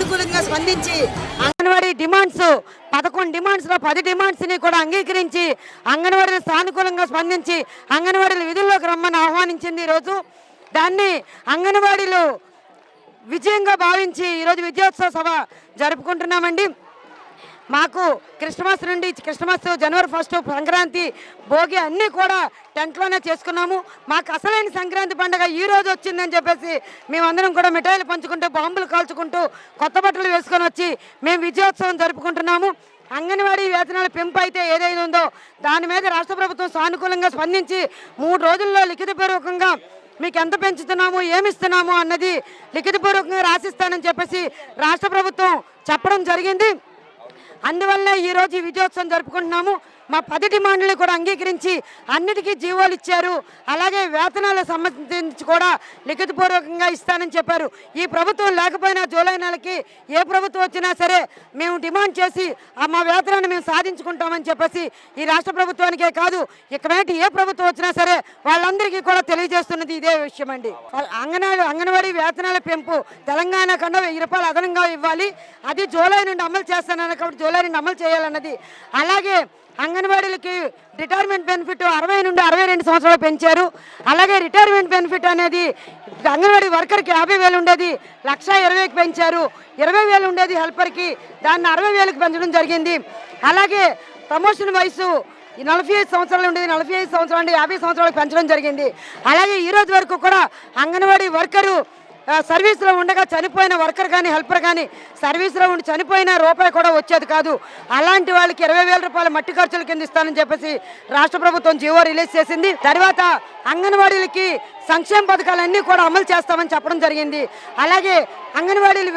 సానుకూలంగా స్పందించి అంగన్వాడీ డిమాండ్స్ పదకొండు డిమాండ్స్లో పది డిమాండ్స్ని కూడా అంగీకరించి అంగన్వాడీలు సానుకూలంగా స్పందించి అంగన్వాడీలు విధుల్లోకి రమ్మని ఆహ్వానించింది ఈరోజు. దాన్ని అంగన్వాడీలు విజయంగా భావించి ఈరోజు విజయోత్సవ సభ జరుపుకుంటున్నామండి. మాకు క్రిస్మస్ నుండి క్రిస్మస్ జనవరి ఫస్ట్ సంక్రాంతి భోగి అన్నీ కూడా టెంట్లోనే చేసుకున్నాము. మాకు అసలైన సంక్రాంతి పండుగ ఈ రోజు వచ్చిందని చెప్పేసి మేమందరం కూడా మిఠాయిలు పంచుకుంటూ బాంబులు కాల్చుకుంటూ కొత్త బట్టలు వేసుకొని వచ్చి మేము విజయోత్సవం జరుపుకుంటున్నాము. అంగన్వాడీ వేతనాల పెంపు అయితే ఏదైనా ఉందో దాని మీద రాష్ట్ర ప్రభుత్వం సానుకూలంగా స్పందించి మూడు రోజుల్లో లిఖితపూర్వకంగా మీకు ఎంత పెంచుతున్నాము ఏమిస్తున్నాము అన్నది లిఖితపూర్వకంగా రాసిస్తానని చెప్పేసి రాష్ట్ర ప్రభుత్వం చెప్పడం జరిగింది. అందువల్ల ఈరోజు ఈ విజయోత్సవం జరుపుకుంటున్నాము. మా పది డిమాండ్లు కూడా అంగీకరించి అన్నిటికీ జీవోలు ఇచ్చారు. అలాగే వేతనాలకు సంబంధించి కూడా లిఖితపూర్వకంగా ఇస్తానని చెప్పారు. ఈ ప్రభుత్వం లేకపోయినా జూలై నెలకి ఏ ప్రభుత్వం వచ్చినా సరే మేము డిమాండ్ చేసి ఆ మా వేతనాన్ని మేము సాధించుకుంటామని చెప్పేసి ఈ రాష్ట్ర ప్రభుత్వానికే కాదు ఇకమేటి ఏ ప్రభుత్వం వచ్చినా సరే వాళ్ళందరికీ కూడా తెలియజేస్తున్నది ఇదే విషయం అండి అంగన్వాడీ అంగన్వాడీ వేతనాల పెంపు తెలంగాణ కన్నా వెయ్యి రూపాయలు అదనంగా ఇవ్వాలి. అది జూలై నుండి అమలు చేస్తానని కాబట్టి జూలై నుండి అమలు చేయాలన్నది. అలాగే అంగన్వాడీలకి రిటైర్మెంట్ బెనిఫిట్ అరవై నుండి అరవై రెండు సంవత్సరాలు పెంచారు. అలాగే రిటైర్మెంట్ బెనిఫిట్ అనేది అంగన్వాడీ వర్కర్కి యాభై వేలు ఉండేది లక్ష ఇరవైకి పెంచారు. ఇరవై వేలు ఉండేది హెల్పర్కి దాన్ని అరవై వేలకు పెంచడం జరిగింది. అలాగే ప్రమోషన్ వయసు ఈ నలభై ఐదు సంవత్సరాలు ఉండేది నలభై ఐదు సంవత్సరాలు నుండి యాభై సంవత్సరాలకు పెంచడం జరిగింది. అలాగే ఈరోజు వరకు కూడా అంగన్వాడీ వర్కరు సర్వీస్లో ఉండగా చనిపోయిన వర్కర్ కానీ హెల్పర్ కానీ సర్వీస్లో ఉండి చనిపోయిన రూపాయి కూడా వచ్చేది కాదు. అలాంటి వాళ్ళకి ఇరవై వేల రూపాయల మట్టి ఖర్చుల కింద ఇస్తానని చెప్పేసి రాష్ట్ర ప్రభుత్వం జీవో రిలీజ్ చేసింది. తర్వాత అంగన్వాడీలకి సంక్షేమ పథకాలన్నీ కూడా అమలు చేస్తామని చెప్పడం జరిగింది. అలాగే అంగన్వాడీలు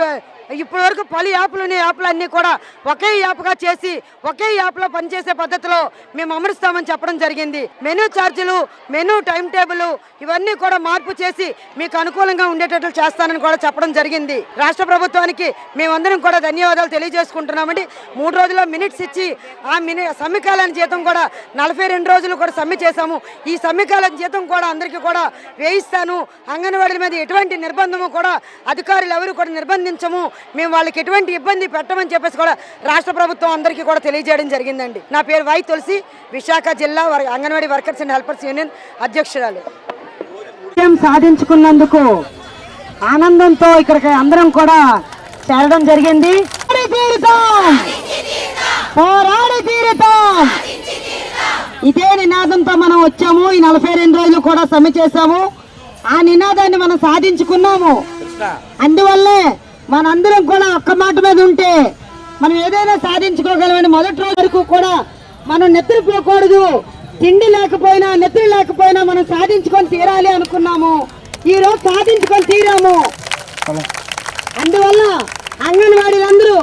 ఇప్పటి వరకు పలు యాప్లు ఉన్న యాప్లు అన్నీ కూడా ఒకే యాప్గా చేసి ఒకే యాప్లో పనిచేసే పద్ధతిలో మేము అమరుస్తామని చెప్పడం జరిగింది. మెనూ ఛార్జీలు మెనూ టైం టేబుల్ ఇవన్నీ కూడా మార్పు చేసి మీకు అనుకూలంగా ఉండేటట్లు చేస్తానని కూడా చెప్పడం జరిగింది. రాష్ట్ర ప్రభుత్వానికి మేమందరం కూడా ధన్యవాదాలు తెలియజేసుకుంటున్నామండి. మూడు రోజుల్లో మినిట్స్ ఇచ్చి ఆ మిని సమ్మికాలం జీతం కూడా నలభై రెండు రోజులు కూడా సమ్మె చేశాము. ఈ సమ్మికాలం జీతం కూడా అందరికీ కూడా వేయిస్తాను. అంగన్వాడీల మీద ఎటువంటి నిర్బంధము కూడా అధికారులు ఎవరు కూడా నిర్బంధించము. మేము వాళ్ళకి ఎటువంటి ఇబ్బంది పెట్టమని చెప్పేసి కూడా రాష్ట్ర ప్రభుత్వం అందరికీ కూడా తెలియజేయడం జరిగిందండి. నా పేరు వై తులసి విశాఖ జిల్లా వర్- anganwadi workers and helpers union అధ్యక్షురాలు. సాధించుకున్నందుకు ఆనందంతో ఇక్కడికి అందరం కూడా చేరడం జరిగింది. పోరాడి తీరుతాం! పోరాడి తీరుతాం! ఇదే నినాదంతో మనం వచ్చాము. ఈ నలభై రెండు రోజులు కూడా సమ్మె చేశాము. ఆ నినాదాన్ని మనం సాధించుకున్నాము. అందువల్లే మనందరం కూడా ఒక్క మాట మీద ఉంటే మనం ఏదైనా సాధించుకోగలమని మొదటి రోజు వరకు కూడా మనం నిద్రపోకూడదు. తిండి లేకపోయినా నిద్ర లేకపోయినా మనం సాధించుకొని తీరాలి అనుకున్నాము. ఈ రోజు సాధించుకొని తీరాము. అందువల్ల అంగన్వాడీలందరూ